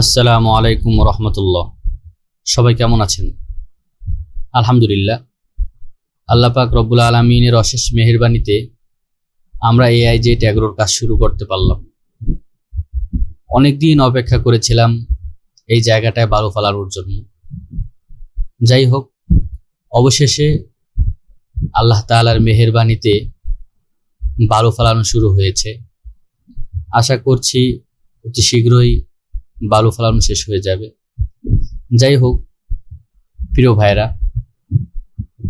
আসসালামু আলাইকুম রহমতুল্লাহ। সবাই কেমন আছেন? আলহামদুলিল্লাহ। আল্লাহ পাক রব্বুল আলমিনের অশেষ মেহেরবানিতে আমরা এআই জে ট্যাগ্রোর কাজ শুরু করতে পারলাম। অনেক দিন অপেক্ষা করেছিলাম এই জায়গাটায় বালু ফালানোর জন্য। যাই হোক, অবশেষে আল্লাহ তাআলার মেহেরবানিতে বালু ফালানো শুরু হয়েছে। আশা করছি অতি শীঘ্রই বালু ফালানো শেষ হয়ে যাবে। যাই হোক, প্রিয় ভাইরা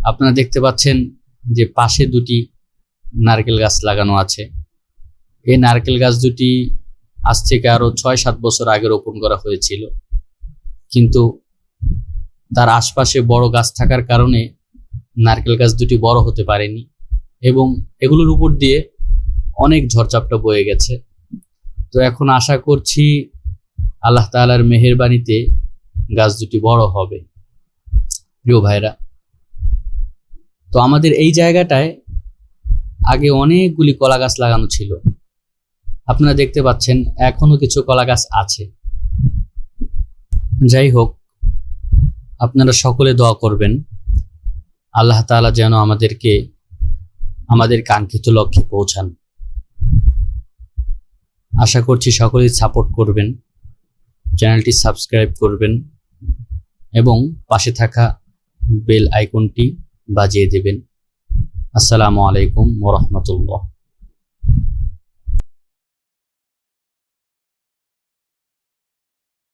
আপনারা দেখতে পাচ্ছেন যে পাশে দুটি নারকেল গাছ লাগানো আছে। এই নারকেল গাছ দুটি আজ থেকে আরও ছয় সাত বছর আগে রোপণ করা হয়েছিল। কিন্তু তার আশপাশে বড় গাছ থাকার কারণে নারকেল গাছ দুটি বড় হতে পারেনি এবং এগুলোর উপর দিয়ে অনেক ঝড়চাপটা বয়ে গেছে। তো এখন আশা করছি আল্লাহ তাআলার মেহেরবানিতে গাছ দুটি বড় হবে। প্রিয় ভাইরা তো আমাদের এই জায়গাটায় আগে অনেকগুলি কলা গাছ লাগানো ছিল। আপনারা দেখতে পাচ্ছেন এখনও কিছু কলা গাছ আছে। যাই হোক, আপনারা সকলে দোয়া করবেন। আল্লাহ তাআলা যেন আমাদেরকে, আমাদের কাঙ্ক্ষিত লক্ষ্যে পৌঁছান। আশা করছি সকলেই সাপোর্ট করবেন। চ্যানেলটি সাবস্ক্রাইব করবেন এবং পাশে থাকা বেল আইকনটি বাজিয়ে দেবেন। আসসালামু আলাইকুম ওরহমতুল্লাহ